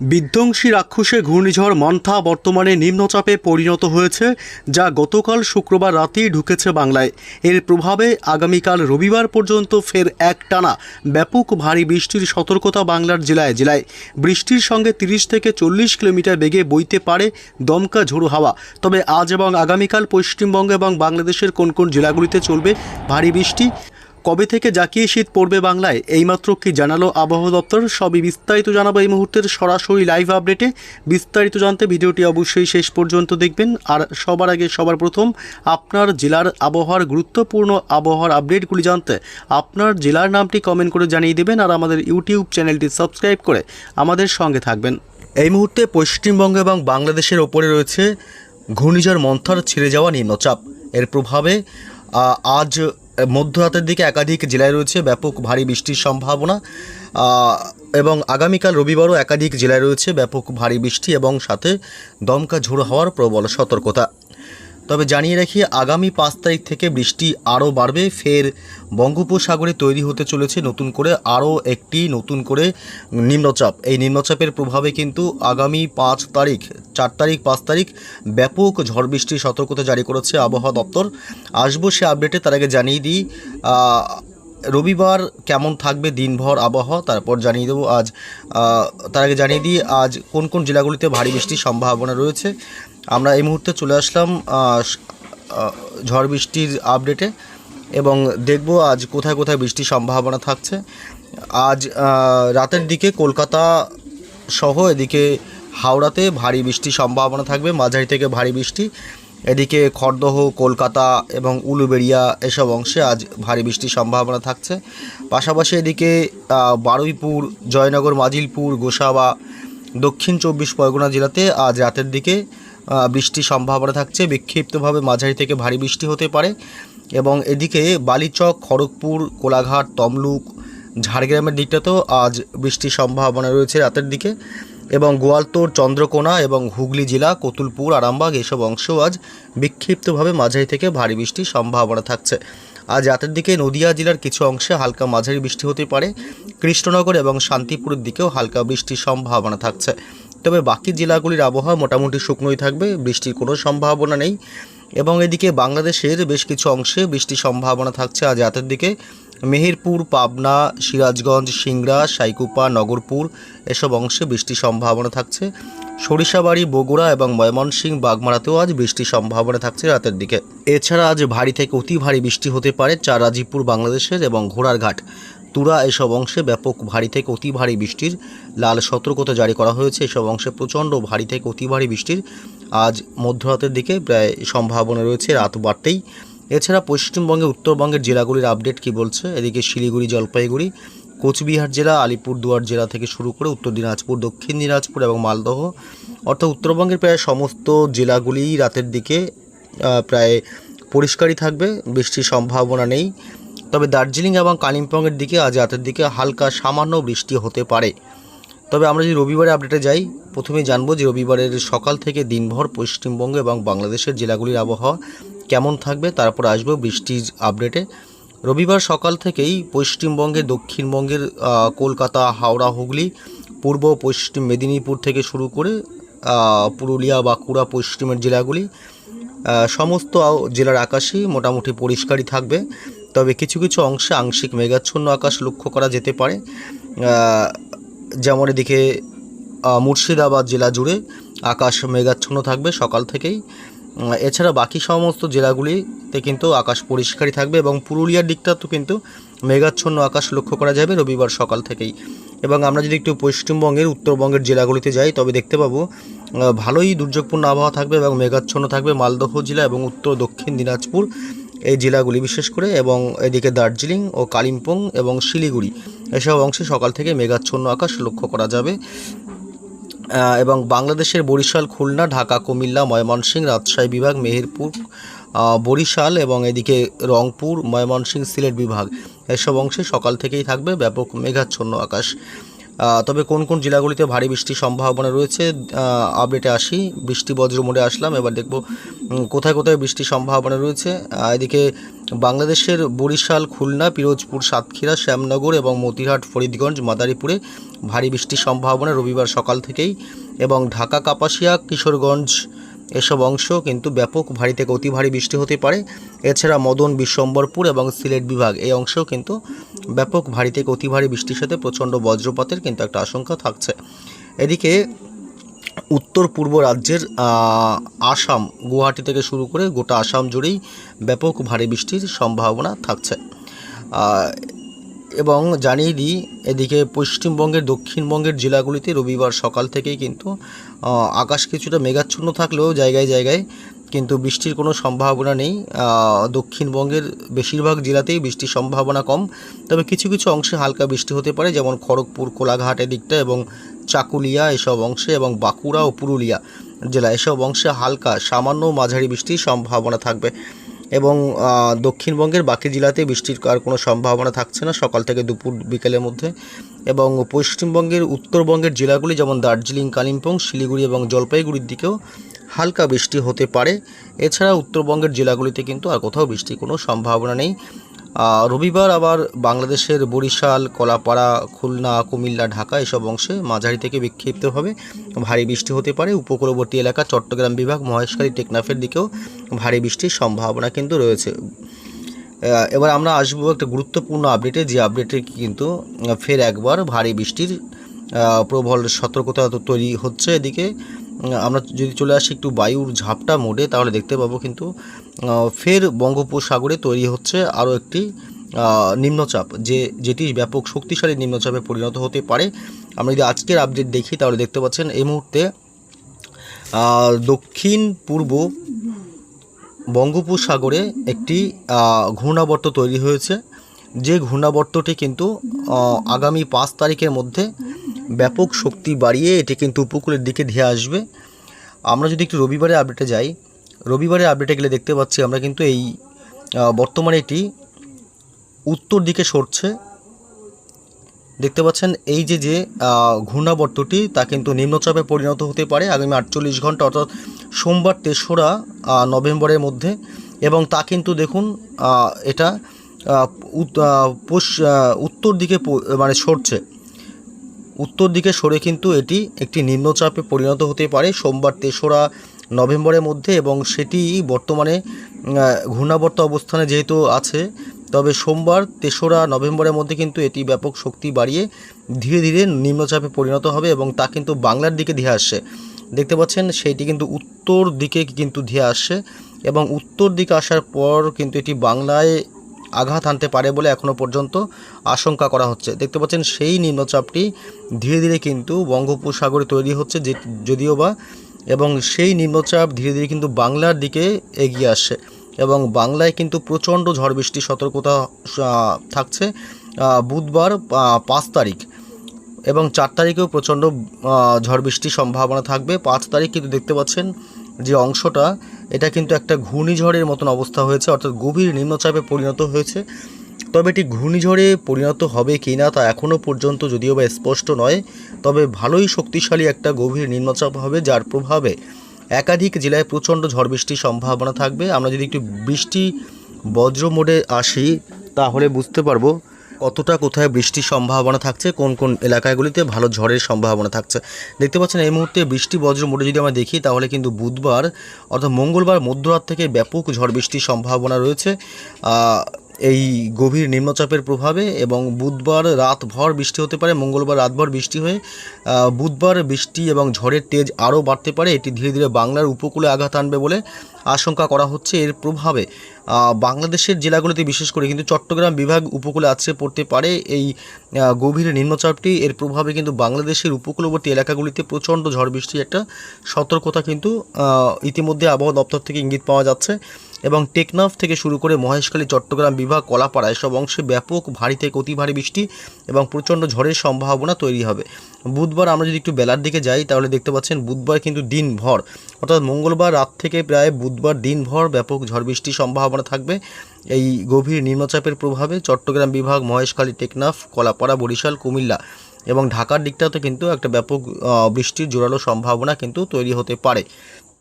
বিধ্বংসী রাক্ষসে ঘূর্ণিঝড় মন্থা বর্তমানে নিম্নচাপে পরিণত হয়েছে, যা গতকাল শুক্রবার রাতেই ঢুকেছে বাংলায়। এর প্রভাবে আগামীকাল রবিবার পর্যন্ত ফের এক টানা ব্যাপক ভারী বৃষ্টির সতর্কতা বাংলার জেলায় জেলায়। বৃষ্টির সঙ্গে তিরিশ থেকে চল্লিশ কিলোমিটার বেগে বইতে পারে দমকা ঝোড়ো হাওয়া। তবে আজ এবং আগামীকাল পশ্চিমবঙ্গ এবং বাংলাদেশের কোন কোন জেলাগুলিতে চলবে ভারী বৃষ্টি? কবে থেকে জাকিয়ে শীত পড়বে বাংলায় এইমাত্র কি জানালো আবহাওয়া দপ্তর? সবই বিস্তারিত জানাব এই মুহূর্তের সরাসরি লাইভ আপডেটে। বিস্তারিত জানতে ভিডিওটি অবশ্যই শেষ পর্যন্ত দেখবেন। আর সবার আগে সবার প্রথম আপনার জেলার আবহাওয়ার গুরুত্বপূর্ণ আবহাওয়ার আপডেটগুলি জানতে আপনার জেলার নামটি কমেন্ট করে জানিয়ে দেবেন আর আমাদের ইউটিউব চ্যানেলটি সাবস্ক্রাইব করে আমাদের সঙ্গে থাকবেন। এই মুহূর্তে পশ্চিমবঙ্গ এবং বাংলাদেশের ওপরে রয়েছে ঘূর্ণিঝড় মন্থর ছেড়ে যাওয়া নিম্নচাপ। এর প্রভাবে আহ, মধ্যরাতের দিকে একাধিক জেলায় রয়েছে ব্যাপক ভারী বৃষ্টির সম্ভাবনা এবং আগামীকাল রবিবারও একাধিক জেলায় রয়েছে ব্যাপক ভারী বৃষ্টি এবং সাথে দমকা ঝোড়ো হওয়ার প্রবল সতর্কতা। তবে জানিয়ে রাখি, আগামী পাঁচ তারিখ থেকে বৃষ্টি আরও বাড়বে। ফের বঙ্গোপসাগরে তৈরি হতে চলেছে নতুন করে আরও একটি নতুন করে নিম্নচাপ। এই নিম্নচাপের প্রভাবে কিন্তু আগামী পাঁচ তারিখ, চার তারিখ, পাঁচ তারিখ ব্যাপক ঝড় বৃষ্টির সতর্কতা জারি করেছে আবহাওয়া দপ্তর। আসব সে আপডেটে, তার আগে জানিয়ে দিই রবিবার কেমন থাকবে দিনভর আবহাওয়া? তারপর জানিয়ে দেবো আজ তার আগে জানিয়ে দিই, আজ কোন কোন জেলাগুলিতে ভারী বৃষ্টির সম্ভাবনা রয়েছে? আমরা এই মুহূর্তে চলে আসলাম ঝড় বৃষ্টির আপডেটে এবং দেখব আজ কোথায় কোথায় বৃষ্টির সম্ভাবনা থাকছে। আজ রাতের দিকে কলকাতা সহ এদিকে হাওড়াতে ভারী বৃষ্টির সম্ভাবনা থাকবে, মাঝারি থেকে ভারী বৃষ্টি। এদিকে খড়দহ, কলকাতা এবং উলুবেড়িয়া এসব অংশে আজ ভারী বৃষ্টির সম্ভাবনা থাকছে। পাশাপাশি এদিকে বারুইপুর, জয়নগর, মাজিলপুর, গোসাবা, দক্ষিণ চব্বিশ পরগনা জেলাতে আজ রাতের দিকে বৃষ্টির সম্ভাবনা থাকছে। বিক্ষিপ্তভাবে মাঝারি থেকে ভারী বৃষ্টি হতে পারে এবং এদিকে বালিচক, খড়গপুর, কোলাঘাট, তমলুক, ঝাড়গ্রামের দিকটাতেও আজ বৃষ্টির সম্ভাবনা রয়েছে রাতের দিকে। এবং গোয়ালতোড় চন্দ্রকোনা এবং হুগলি জেলা, কতুলপুর, আরামবাগ এসব অংশেও আজ বিক্ষিপ্তভাবে মাঝারি থেকে ভারী বৃষ্টির সম্ভাবনা থাকছে। আজ রাতের দিকে নদিয়া জেলার কিছু অংশে হালকা মাঝারি বৃষ্টি হতে পারে। কৃষ্ণনগর এবং শান্তিপুরের দিকেও হালকা বৃষ্টির সম্ভাবনা থাকছে। তবে বাকি জেলাগুলির আবহাওয়া মোটামুটি শুকনোই থাকবে, বৃষ্টির কোনো সম্ভাবনা নেই। এবং এদিকে বাংলাদেশের বেশ কিছু অংশে বৃষ্টির সম্ভাবনা থাকছে আজ রাতের দিকে। মেহেরপুর, পাবনা, সিরাজগঞ্জ, সিংড়া, সাইকুপা, নগরপুর এসব অংশে বৃষ্টির সম্ভাবনা থাকছে। সরিষাবাড়ি, বগুড়া এবং ময়মনসিংহ বাগমারাতেও আজ বৃষ্টির সম্ভাবনা থাকছে রাতের দিকে। এছাড়া আজ ভারী থেকে অতি ভারী বৃষ্টি হতে পারে চারাজিপুর, বাংলাদেশের এবং ঘোড়ারঘাট। তুরা এসব অংশে ব্যাপক ভারী থেকে অতি ভারী বৃষ্টির লাল সতর্কতা জারি করা হয়েছে। এসব অংশে প্রচণ্ড ভারী থেকে অতি ভারী বৃষ্টির আজ মধ্যরাতের দিকে প্রায় সম্ভাবনা রয়েছে, রাত বাড়তেই। এছাড়া পশ্চিমবঙ্গে, উত্তরবঙ্গের জেলাগুলির আপডেট কি বলছে? এদিকে শিলিগুড়ি, জলপাইগুড়ি, কোচবিহার জেলা, আলিপুরদুয়ার জেলা থেকে শুরু করে উত্তর দিনাজপুর, দক্ষিণ দিনাজপুর এবং মালদহ। অর্থাৎ উত্তরবঙ্গের প্রায় সমস্ত জেলাগুলিই রাতের দিকে প্রায় পরিষ্কারই থাকবে, বৃষ্টির সম্ভাবনা নেই। তবে দার্জিলিং এবং কালিম্পংয়ের দিকে আজ রাতের দিকে হালকা সামান্য বৃষ্টি হতে পারে। তবে আমরা যদি রবিবারে আপডেটে যাই, প্রথমে জানব যে রবিবারের সকাল থেকে দিনভর পশ্চিমবঙ্গ এবং বাংলাদেশের জেলাগুলির আবহাওয়া কেমন থাকবে তারপর আসব বৃষ্টির আপডেটে রবিবার সকাল থেকেই পশ্চিমবঙ্গে, দক্ষিণবঙ্গের কলকাতা, হাওড়া, হুগলি, পূর্ব, পশ্চিম মেদিনীপুর থেকে শুরু করে পুরুলিয়া, বাঁকুড়া, পশ্চিমের জেলাগুলি সমস্ত জেলার আকাশই মোটামুটি পরিষ্কারই থাকবে। তবে কিছু কিছু অংশে আংশিক মেঘাচ্ছন্ন আকাশ লক্ষ্য করা যেতে পারে। যেমন এদিকে মুর্শিদাবাদ জেলা জুড়ে আকাশ মেঘাচ্ছন্ন থাকবে সকাল থেকেই। এছাড়া বাকি সমস্ত জেলাগুলিতে কিন্তু আকাশ পরিষ্কারই থাকবে এবং পুরুলিয়ার দিকটা তো কিন্তু মেঘাচ্ছন্ন আকাশ লক্ষ্য করা যাবে রবিবার সকাল থেকেই। এবং আমরা যদি একটু পশ্চিমবঙ্গের, উত্তরবঙ্গের জেলাগুলিতে যাই, তবে দেখতে পাবো ভালোই দুর্যোগপূর্ণ আবহাওয়া থাকবে এবং মেঘাচ্ছন্ন থাকবে মালদহ জেলা এবং উত্তর দক্ষিণ দিনাজপুর এই জেলাগুলি বিশেষ করে এবং এদিকে দার্জিলিং ও কালিম্পং এবং শিলিগুড়ি এসব অংশে সকাল থেকে মেঘাচ্ছন্ন আকাশ লক্ষ্য করা যাবে। এবং বাংলাদেশের বরিশাল, খুলনা, ঢাকা, কুমিল্লা, ময়মনসিংহ, রাজশাহী বিভাগ, মেহেরপুর বরিশাল এবং এদিকে রংপুর, ময়মনসিংহ সিলেট বিভাগ। এসব অংশে সকাল থেকেই থাকবে ব্যাপক মেঘাচ্ছন্ন আকাশ। তবে কোন কোন জেলাগুলিতে ভারী বৃষ্টির সম্ভাবনা রয়েছে আপডেটে আসি। বৃষ্টি বজ্র মোড়ে আসলাম, এবার দেখব কোথায় কোথায় বৃষ্টির সম্ভাবনা রয়েছে। এদিকে বাংলাদেশের বরিশাল, খুলনা, পিরোজপুর, সাতক্ষীরা, শ্যামনগর এবং মতিহাট ফরিদগঞ্জ, মাদারীপুরে ভারী বৃষ্টির সম্ভাবনা রবিবার সকাল থেকেই এবং ঢাকা, কাপাসিয়া, কিশোরগঞ্জ এসব অংশ কিন্তু ব্যাপক ভারী থেকে অতি ভারী বৃষ্টি হতে পারে। এছাড়া মদন, বিশ্বম্বরপুর এবং সিলেট বিভাগ এই অংশেও কিন্তু ব্যাপক ভারী থেকে অতি ভারী বৃষ্টির সাথে প্রচণ্ড বজ্রপাতের কিন্তু একটা আশঙ্কা থাকছে। এদিকে উত্তর পূর্ব রাজ্যের আসাম, গুয়াহাটি থেকে শুরু করে গোটা আসাম জুড়েই ব্যাপক ভারী বৃষ্টির সম্ভাবনা থাকছে। এবং জানিয়ে দিই, এদিকে পশ্চিমবঙ্গের, দক্ষিণবঙ্গের জেলাগুলিতে রবিবার সকাল থেকেই কিন্তু আকাশ কিছুটা মেঘাচ্ছন্ন থাকলেও জায়গায় জায়গায় কিন্তু বৃষ্টির কোনো সম্ভাবনা নেই। দক্ষিণবঙ্গের বেশিরভাগ জেলাতেই বৃষ্টির সম্ভাবনা কম, তবে কিছু কিছু অংশে হালকা বৃষ্টি হতে পারে, যেমন খড়গপুর, কোলাঘাট এদিকটা এবং চাকুলিয়া এসব অংশে এবং বাঁকুড়া ও পুরুলিয়া জেলা এসব অংশে হালকা, সামান্য মাঝারি বৃষ্টির সম্ভাবনা থাকবে। এবং দক্ষিণবঙ্গের বাকি জেলাতে বৃষ্টির আর কোনো সম্ভাবনা থাকছে না সকাল থেকে দুপুর বিকেলের মধ্যে। এবং পশ্চিমবঙ্গের উত্তরবঙ্গের জেলাগুলি যেমন দার্জিলিং, কালিম্পং, শিলিগুড়ি এবং জলপাইগুড়ির দিকেও হালকা বৃষ্টি হতে পারে। এছাড়া উত্তরবঙ্গের জেলাগুলিতে কিন্তু আর কোথাও বৃষ্টির কোনো সম্ভাবনা নেই। রবিবার আবার বাংলাদেশের বরিশাল, কলাপাড়া, খুলনা, কুমিল্লা, ঢাকা এসব অংশে মাঝারি থেকে বিক্ষিপ্তভাবে ভারী বৃষ্টি হতে পারে। উপকূলবর্তী এলাকা চট্টগ্রাম বিভাগ, মহেশখালী, টেকনাফের দিকেও ভারী বৃষ্টির সম্ভাবনা কিন্তু রয়েছে। এবার আমরা আসব একটা গুরুত্বপূর্ণ আপডেটে। যে আপডেটে কিন্তু ফের একবার ভারী বৃষ্টির প্রবল সতর্কতা তৈরি হচ্ছে এদিকে। আমরা যদি চলে আসি একটু বায়ুর ঝাপটা মোডে, তাহলে দেখতে পাবো কিন্তু ফের বঙ্গোপসাগরে তৈরি হচ্ছে আরও একটি নিম্নচাপ, যে, যেটি ব্যাপক শক্তিশালী নিম্নচাপে পরিণত হতে পারে। আমরা যদি আজকের আপডেট দেখি, তাহলে দেখতে পাচ্ছেন এই মুহূর্তে দক্ষিণ, পূর্ব বঙ্গোপসাগরে একটি ঘূর্ণাবর্ত তৈরি হয়েছে। যে ঘূর্ণাবর্তটি কিন্তু আগামী পাঁচ তারিখের মধ্যে ব্যাপক শক্তি বাড়িয়ে এটি কিন্তু উপকূলের দিকে ধেয়ে আসবে। আমরা যদি একটু রবিবারের আপডেটে যাই রবিবারের আপডেটে গেলে দেখতে পাচ্ছি আমরা কিন্তু এই বর্তমানে এটি উত্তর দিকে সরছে। দেখতে পাচ্ছেন এই যে যে ঘূর্ণাবর্তটি তা কিন্তু নিম্নচাপে পরিণত হতে পারে আগামী আটচল্লিশ ঘণ্টা অর্থাৎ সোমবার তেসরা নভেম্বরের মধ্যে এবং তা কিন্তু দেখুন এটা উত্তর দিকে মানে সরছে। উত্তর দিকে সরে কিন্তু এটি একটি নিম্নচাপে পরিণত হতে পারে সোমবার তেসরা নভেম্বরের মধ্যে এবং সেটি বর্তমানে ঘূর্ণাবর্ত অবস্থানে যেহেতু আছে, তবে সোমবার তেসরা নভেম্বরের মধ্যে কিন্তু এটি ব্যাপক শক্তি বাড়িয়ে ধীরে ধীরে নিম্নচাপে পরিণত হবে এবং তা কিন্তু বাংলার দিকে ধেয়ে আসছে। দেখতে পাচ্ছেন সেইটি কিন্তু উত্তর দিকে কিন্তু ধেয়ে আসছে এবং উত্তর দিকে আসার পর কিন্তু এটি বাংলায় আঘাত আনতে পারে বলে এখনও পর্যন্ত আশঙ্কা করা হচ্ছে। দেখতে পাচ্ছেন সেই নিম্নচাপটি ধীরে ধীরে কিন্তু বঙ্গোপসাগরে তৈরি হচ্ছে যে, যদিও বা এবং সেই নিম্নচাপ ধীরে ধীরে কিন্তু বাংলার দিকে এগিয়ে আসছে এবং বাংলায় কিন্তু প্রচণ্ড ঝড় বৃষ্টির সতর্কতা থাকছে বুধবার পাঁচ তারিখ এবং চার তারিখেও প্রচণ্ড ঝড় বৃষ্টির সম্ভাবনা থাকবে। পাঁচ তারিখ কিন্তু দেখতে পাচ্ছেন যে অংশটা, এটা কিন্তু একটা ঘূর্ণিঝড়ের মতন অবস্থা হয়েছে, অর্থাৎ গভীর নিম্নচাপে পরিণত হয়েছে। তবে এটি ঘূর্ণিঝড়ে পরিণত হবে কি না তা এখনও পর্যন্ত যদিও বা স্পষ্ট নয়, তবে ভালোই শক্তিশালী একটা গভীর নিম্নচাপ হবে যার প্রভাবে একাধিক জেলায় প্রচণ্ড ঝড় বৃষ্টির সম্ভাবনা থাকবে। আমরা যদি একটু বৃষ্টি বজ্র মোডে আসি, তাহলে বুঝতে পারব কতটা কোথায় বৃষ্টির সম্ভাবনা থাকছে, কোন কোন এলাকাগুলিতে ভালো ঝড়ের সম্ভাবনা থাকছে। দেখতে পাচ্ছেন, এই মুহূর্তে বৃষ্টি বজ্র মোডে যদি আমরা দেখি, তাহলে কিন্তু বুধবার অর্থাৎ মঙ্গলবার মধ্যরাত থেকে ব্যাপক ঝড় বৃষ্টির সম্ভাবনা রয়েছে। এই গভীর নিম্নচাপের প্রভাবে এবং বুধবার রাতভর বৃষ্টি হতে পারে, মঙ্গলবার রাতভর বৃষ্টি হয়ে বুধবার বৃষ্টি এবং ঝড়ের তেজ আরও বাড়তে পারে। এটি ধীরে ধীরে বাংলার উপকূলে আঘাত আনবে বলে আশঙ্কা করা হচ্ছে। এর প্রভাবে বাংলাদেশের জেলাগুলিতে বিশেষ করে কিন্তু চট্টগ্রাম বিভাগ উপকূলে আছড়ে পড়তে পারে। এই গভীর নিম্নচাপটি, এর প্রভাবে কিন্তু বাংলাদেশের উপকূলবর্তী এলাকাগুলিতে প্রচণ্ড ঝড় বৃষ্টির একটা সতর্কতা কিন্তু ইতিমধ্যে আবহাওয়া দপ্তর থেকে ইঙ্গিত পাওয়া যাচ্ছে। এবং টেকনাফ থেকে শুরু করে মহেশখালী, চট্টগ্রাম, বিভাগ, কলাপাড়া এসব অংশে ব্যাপক ভারী থেকে অতি ভারী বৃষ্টি এবং প্রচণ্ড ঝড়ের সম্ভাবনা তৈরি হবে। বুধবার আমরা যদি একটু বেলার দিকে যাই, তাহলে দেখতে পাচ্ছেন বুধবার কিন্তু দিনভর, অর্থাৎ মঙ্গলবার রাত থেকে প্রায় বুধবার দিনভর ব্যাপক ঝড় বৃষ্টির সম্ভাবনা থাকবে। এই গভীর নিম্নচাপের প্রভাবে চট্টগ্রাম বিভাগ, মহেশখালী, টেকনাফ, কলাপাড়া, বরিশাল, কুমিল্লা এবং ঢাকার দিকটাতে কিন্তু একটা ব্যাপক বৃষ্টির জোরালো সম্ভাবনা কিন্তু তৈরি হতে পারে।